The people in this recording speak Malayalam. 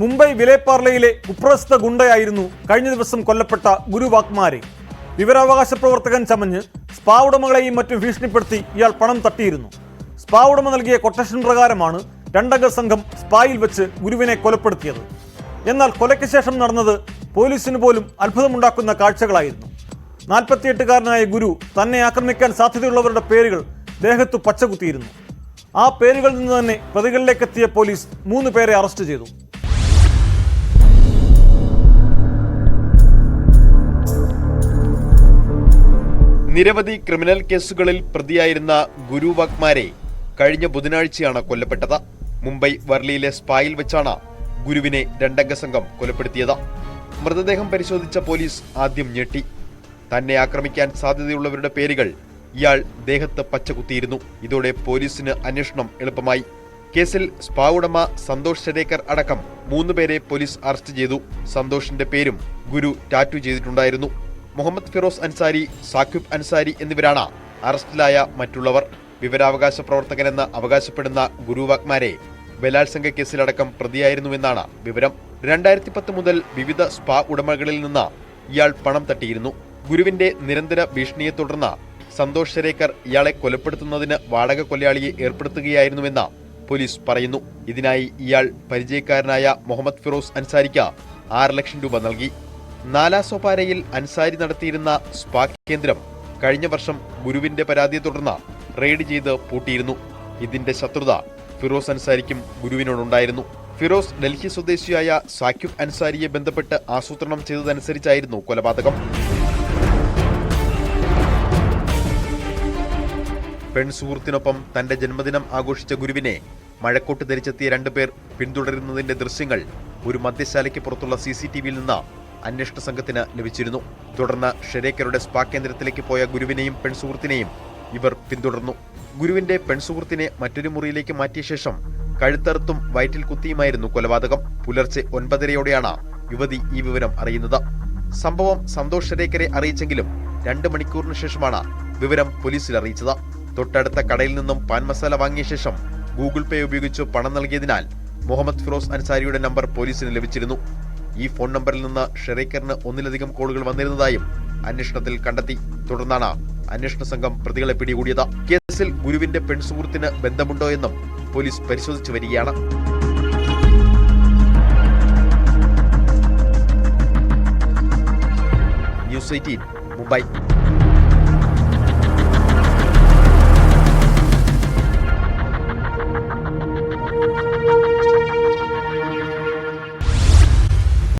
മുംബൈ വിലേപ്പാർലയിലെ കുപ്രസിദ്ധ ഗുണ്ടയായിരുന്നു കഴിഞ്ഞ ദിവസം കൊല്ലപ്പെട്ട ഗുരുവാക്മാരെ വിവരാവകാശ പ്രവർത്തകൻ ചമഞ്ഞ് സ്പാ ഉടമകളെയും മറ്റും ഭീഷണിപ്പെടുത്തി ഇയാൾ പണം തട്ടിയിരുന്നു. സ്പാ ഉടമ നൽകിയ കൊട്ടേഷൻ പ്രകാരമാണ് രണ്ടംഗ സംഘം സ്പായിൽ വെച്ച് ഗുരുവിനെ കൊലപ്പെടുത്തിയത്. എന്നാൽ കൊലയ്ക്ക് ശേഷം നടന്നത് പോലീസിന് പോലും അത്ഭുതമുണ്ടാക്കുന്ന കാഴ്ചകളായിരുന്നു. നാൽപ്പത്തിയെട്ടുകാരനായ ഗുരു തന്നെ ആക്രമിക്കാൻ സാധ്യതയുള്ളവരുടെ പേരുകൾ ദേഹത്തു പച്ചകുത്തിയിരുന്നു. ആ പേരുകളിൽ നിന്ന് തന്നെ പ്രതികളിലേക്കെത്തിയ പോലീസ് മൂന്ന് പേരെ അറസ്റ്റ് ചെയ്തു. നിരവധി ക്രിമിനൽ കേസുകളിൽ പ്രതിയായിരുന്ന ഗുരു വഗ്മാരെ കഴിഞ്ഞ ബുധനാഴ്ചയാണ് കൊല്ലപ്പെട്ടത്. മുംബൈ വർലിയിലെ സ്പായിൽ വെച്ചാണ് ഗുരുവിനെ രണ്ടംഗ സംഘം കൊലപ്പെടുത്തിയത്. മൃതദേഹം പരിശോധിച്ച പോലീസ് ആദ്യം ഞെട്ടി. തന്നെ ആക്രമിക്കാൻ സാധ്യതയുള്ളവരുടെ പേരുകൾ ഇയാൾ ദേഹത്ത് പച്ചകുത്തിയിരുന്നു. ഇതോടെ പോലീസിന് അന്വേഷണം എളുപ്പമായി. കേസിൽ സ്പാ ഉടമ സന്തോഷ് ശരേക്കർ അടക്കം മൂന്ന് പേരെ പോലീസ് അറസ്റ്റ് ചെയ്തു. സന്തോഷിന്റെ പേരും ഗുരു ടാറ്റു ചെയ്തിട്ടുണ്ടായിരുന്നു. മുഹമ്മദ് ഫിറോസ് അൻസാരി സാക്യുബ് അൻസാരി എന്നിവരാണ് അറസ്റ്റിലായ മറ്റുള്ളവർ. വിവരാവകാശ പ്രവർത്തകനെന്ന് അവകാശപ്പെടുന്ന ഗുരുവാക്മാരെ ബലാത്സംഗ കേസിലടക്കം പ്രതിയായിരുന്നുവെന്നാണ് വിവരം. രണ്ടായിരത്തി പത്ത് മുതൽ വിവിധ സ്പാ ഉടമകളിൽ നിന്ന് ഇയാൾ പണം തട്ടിയിരുന്നു. ഗുരുവിന്റെ നിരന്തര ഭീഷണിയെ തുടർന്ന് സന്തോഷ് ശരേക്കർ ഇയാളെ കൊലപ്പെടുത്തുന്നതിന് വാടക കൊലയാളിയെ ഏർപ്പെടുത്തുകയായിരുന്നുവെന്ന് പോലീസ് പറയുന്നു. ഇതിനായി ഇയാൾ പരിചയക്കാരനായ മുഹമ്മദ് ഫിറോസ് അൻസാരിക്ക് ആറ് ലക്ഷം രൂപ നൽകി. നാലാസോപാരയിൽ അൻസാരി നടത്തിയിരുന്ന സ്പാ കേന്ദ്രം കഴിഞ്ഞ വർഷം ഗുരുവിന്റെ പരാതിയെ തുടർന്ന് റെയ്ഡ് ചെയ്ത് പൂട്ടിയിരുന്നു. ഇതിന്റെ ശത്രുത ഫിറോസ് അൻസാരിക്കും ഗുരുവിനോടുണ്ടായിരുന്നു. ഫിറോസ് ഡൽഹി സ്വദേശിയായ സാക്യുബ് അൻസാരിയെ ബന്ധപ്പെട്ട് ആസൂത്രണം ചെയ്തതനുസരിച്ചായിരുന്നു കൊലപാതകം. പെൺസുഹൃത്തിനൊപ്പം തന്റെ ജന്മദിനം ആഘോഷിച്ച ഗുരുവിനെ മഴക്കോട്ട് ധരിച്ചെത്തിയ രണ്ടുപേർ പിന്തുടരുന്നതിന്റെ ദൃശ്യങ്ങൾ ഒരു മദ്യശാലയ്ക്ക് പുറത്തുള്ള സി സി ടി വിയിൽ നിന്ന് അന്വേഷണ സംഘത്തിന് ലഭിച്ചിരുന്നു. തുടർന്ന് ഷെരേക്കറുടെ സ്പാ കേന്ദ്രത്തിലേക്ക് പോയ ഗുരുവിനെയും പെൺസുഹൃത്തിനെയും ഇവർ പിന്തുടർന്നു. ഗുരുവിന്റെ പെൺസുഹൃത്തിനെ മറ്റൊരു മുറിയിലേക്ക് മാറ്റിയ ശേഷം കഴുത്തറുത്തും വയറ്റിൽ കുത്തിയുമായിരുന്നു കൊലപാതകം. പുലർച്ചെ ഒൻപതരയോടെയാണ് യുവതി ഈ വിവരം അറിയുന്നത്. സംഭവം സന്തോഷ് ഷെരേക്കരെ അറിയിച്ചെങ്കിലും രണ്ട് മണിക്കൂറിന് ശേഷമാണ് വിവരം പോലീസിൽ അറിയിച്ചത്. തൊട്ടടുത്ത കടയിൽ നിന്നും പാൻ മസാല വാങ്ങിയ ശേഷം ഗൂഗിൾ പേ ഉപയോഗിച്ച് പണം നൽകിയതിനാൽ മുഹമ്മദ് ഫിറോസ് അൻസാരിയുടെ നമ്പർ പോലീസിന് ലഭിച്ചിരുന്നു. ഈ ഫോൺ നമ്പറിൽ നിന്ന് ഷെറീക്കറിന് ഒന്നിലധികം കോളുകൾ വന്നിരുന്നതായും അന്വേഷണത്തിൽ കണ്ടെത്തി. തുടർന്നാണ് അന്വേഷണ സംഘം പ്രതികളെ പിടികൂടിയത്. കേസിൽ ഗുരുവിന്റെ പെൺസുഹൃത്തിന് ബന്ധമുണ്ടോ എന്നും പോലീസ് പരിശോധിച്ചു വരികയാണ്. News eighteen Mumbai.